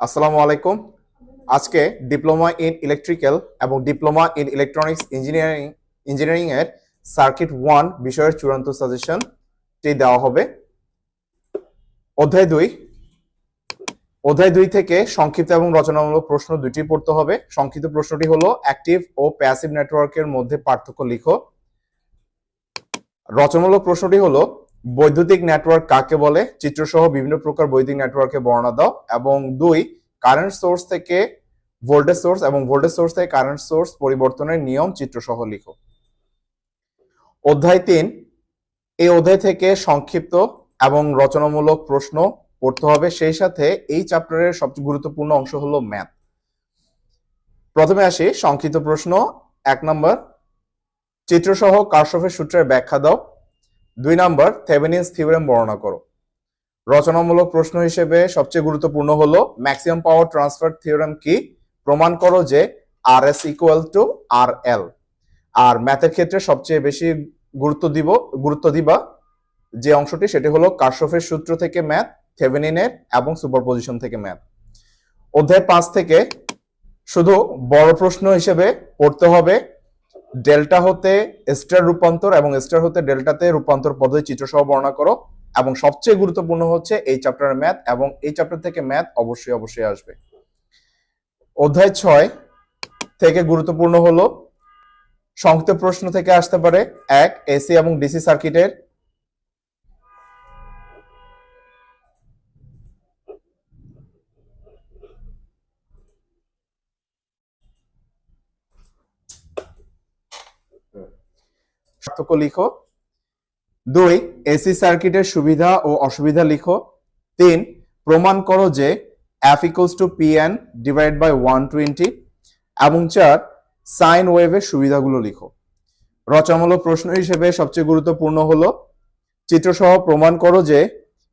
আসসালামু আলাইকুম। আজকে ডিপ্লোমা ইন ইলেকট্রিক্যাল এবং diploma in electronics engineering engineering এর সার্কিট ওয়ান বিষয়ের চূড়ান্ত সাজেশনটি দেওয়া হবে। অধ্যায় দুই। অধ্যায় দুই থেকে সংক্ষিপ্ত এবং রচনামূলক প্রশ্ন দুটি পড়তে হবে। সংক্ষিপ্ত প্রশ্নটি হলো, অ্যাক্টিভ ও প্যাসিভ নেটওয়ার্কের মধ্যে পার্থক্য লিখো। রচনামূলক প্রশ্নটি হলো বৈদ্যুতিক নেটওয়ার্ক কাকে বলে? চিত্রসহ বিভিন্ন প্রকার বৈদ্যুতিক নেটওয়ার্কে বর্ণনা দাও। এবং দুই কারেন্ট সোর্স থেকে ভোল্টেজ সোর্স এবং ভোল্টেজ সোর্স থেকে কারেন্ট সোর্স পরিবর্তনের নিয়ম চিত্রসহ লিখো। অধ্যায় তিন, এই অধ্যায় থেকে সংক্ষিপ্ত এবং রচনামূলক প্রশ্ন পড়তে হবে। সেই সাথে এই চ্যাপ্টারের সবচেয়ে গুরুত্বপূর্ণ অংশ হলো ম্যাথ প্রথমে আসি, সংক্ষিপ্ত প্রশ্ন। এক নম্বর, চিত্রসহ কার্শফের সূত্রের ব্যাখ্যা দাও। দুই নাম্বার থেভেনিন্স থিওরেম বর্ণনা করো। রচনামূলক প্রশ্ন হিসেবে সবচেয়ে গুরুত্বপূর্ণ হলো ম্যাক্সিমাম পাওয়ার ট্রান্সফার থিওরেম কি? প্রমাণ করো যে R S equal to R L R ম্যাথের ক্ষেত্রে সবচেয়ে বেশি গুরুত্ব দিব, গুরুত্ব দিবা যে অংশটি, সেটি হলো কার্শফের সূত্র থেকে ম্যাথ থেভেনিনের এবং সুপারপজিশন থেকে ম্যাথ অধ্যায় পাঁচ থেকে শুধু বড় প্রশ্ন হিসেবে পড়তে হবে ডেল্টা হতে স্টার রূপান্তর এবং স্টার হতে ডেল্টাতে রূপান্তর পদ্ধতি চিত্রসহ বর্ণনা করো। এবং সবচেয়ে গুরুত্বপূর্ণ হচ্ছে এই চ্যাপ্টারের ম্যাথ এবং এই চ্যাপ্টার থেকে ম্যাথ অবশ্যই অবশ্যই আসবে। অধ্যায় ছয় থেকে গুরুত্বপূর্ণ হলো, সংক্ষিপ্ত প্রশ্ন থেকে আসতে পারে। এক এসি এবং ডিসি সার্কিটের পার্থক্য লিখো। দুই, এসি সার্কিটের সুবিধা ও অসুবিধা লিখো। তিন, প্রমাণ করো যে F equals to P N divide by one twenty এবং চার সাইন ওয়েভের সুবিধাগুলো লিখো। রচনামূলক প্রশ্ন হিসেবে সবচেয়ে গুরুত্বপূর্ণ হলো, চিত্রসহ প্রমাণ করো যে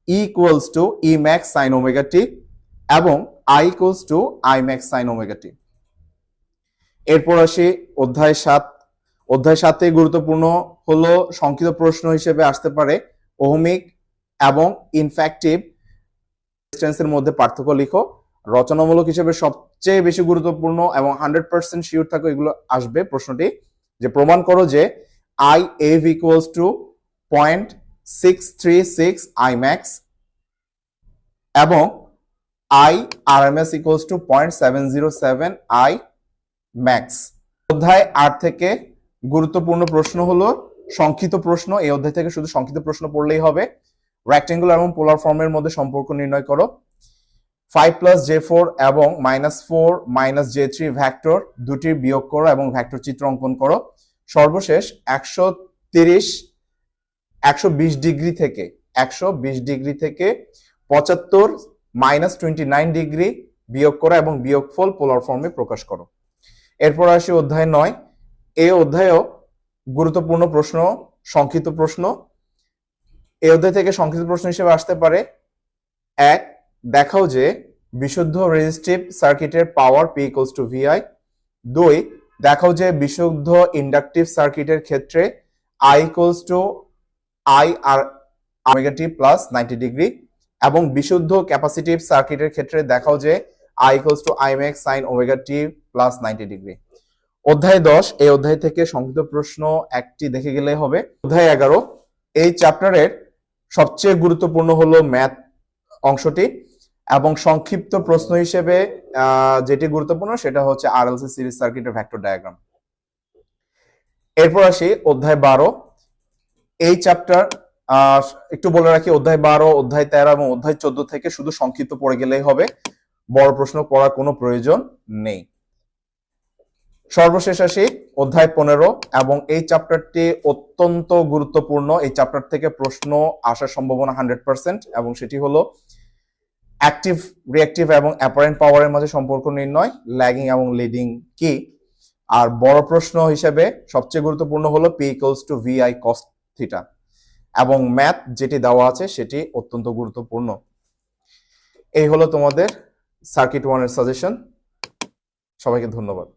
E equals to E max sine omega T এবং I equals to I max sine omega T এরপর আসি অধ্যায় সাত অধ্যায় সাতে গুরুত্বপূর্ণ হলো সংক্ষিপ্ত প্রশ্ন হিসেবে আসতে পারে। ওহমিক এবং ইনফ্যাক্টিভ ডিস্টেন্সের মধ্যে পার্থক্য লিখো। রচনামূলক হিসেবে সবচেয়ে বেশি গুরুত্বপূর্ণ এবং হান্ড্রেড পার্সেন্ট শিওর থাকো এগুলো আসবে প্রশ্নটি। যে প্রমাণ করো যে I av equals to point six three six I max এবং I R M S equals to point seven zero seven I max অধ্যায় আট থেকে গুরুত্বপূর্ণ প্রশ্ন হলো, সংক্ষিপ্ত প্রশ্ন, এই অধ্যায় থেকে শুধু সংক্ষিপ্ত প্রশ্ন পড়লেই হবে। রেক্টেঙ্গুলার এবং পোলার ফর্মের মধ্যে সম্পর্ক নির্ণয় করো। ফাইভ প্লাস জে ফোর এবং minus four minus J three vector দুটির বিয়োগ করো এবং ভ্যাক্টর চিত্র অঙ্কন করো। সর্বশেষ একশো তিরিশ, একশো বিশ ডিগ্রি থেকে, একশো বিশ ডিগ্রি থেকে পঁচাত্তর মাইনাস টোয়েন্টি নাইন ডিগ্রি বিয়োগ করো এবং বিয়োগফল পোলার ফর্মে প্রকাশ করো। এরপর আসি অধ্যায় নয়। এই অধ্যায়েও গুরুত্বপূর্ণ প্রশ্ন, সংক্ষিপ্ত প্রশ্ন। এই অধ্যায় থেকে সংক্ষিপ্ত প্রশ্ন হিসেবে আসতে পারে। এক, দেখাও যে বিশুদ্ধ রেজিস্টিভ সার্কিটের power P equals to VI দুই, দেখাও যে বিশুদ্ধ ইন্ডাকটিভ সার্কিটের ক্ষেত্রে I equals to I R omega plus ninety degree এবং বিশুদ্ধ ক্যাপাসিটিভ সার্কিটের ক্ষেত্রে দেখাও যে I equals to I max sine omega T plus ninety degree অধ্যায় দশ, এই অধ্যায় থেকে সংক্ষিপ্ত প্রশ্ন একটি দেখে গেলে হবে। অধ্যায় এগারো, এই চ্যাপ্টারের সবচেয়ে গুরুত্বপূর্ণ হলো ম্যাথ অংশটি এবং সংক্ষিপ্ত প্রশ্ন হিসেবে যেটি গুরুত্বপূর্ণ সেটা হচ্ছে আরএলসি সিরিজ সার্কিটের ভেক্টর ডায়াগ্রাম এরপর আসি অধ্যায় বারো, এই চ্যাপ্টার একটু বলে রাখি অধ্যায় বারো, অধ্যায় তেরো এবং অধ্যায় চোদ্দ থেকে শুধু সংক্ষিপ্ত পড়ে গেলেই হবে। বড় প্রশ্ন পড়ার কোনো প্রয়োজন নেই। সর্বশেষ আসি অধ্যায় পনেরো, এবং এই চ্যাপ্টারটি অত্যন্ত গুরুত্বপূর্ণ। এই চ্যাপ্টার থেকে প্রশ্ন আসার সম্ভাবনা হান্ড্রেড পার্সেন্ট এবং সেটি হলো অ্যাক্টিভ রিঅ্যাক্টিভ এবং অ্যাপারেন্ট পাওয়ারের মাঝে সম্পর্ক নির্ণয় ল্যাগিং এবং লিডিং কি? আর বড় প্রশ্ন হিসেবে সবচেয়ে গুরুত্বপূর্ণ হলো P equals to V I cos theta এবং ম্যাথ যেটি দেওয়া আছে সেটি অত্যন্ত গুরুত্বপূর্ণ। এই হলো তোমাদের সার্কিট ওয়ানের সাজেশন সবাইকে ধন্যবাদ।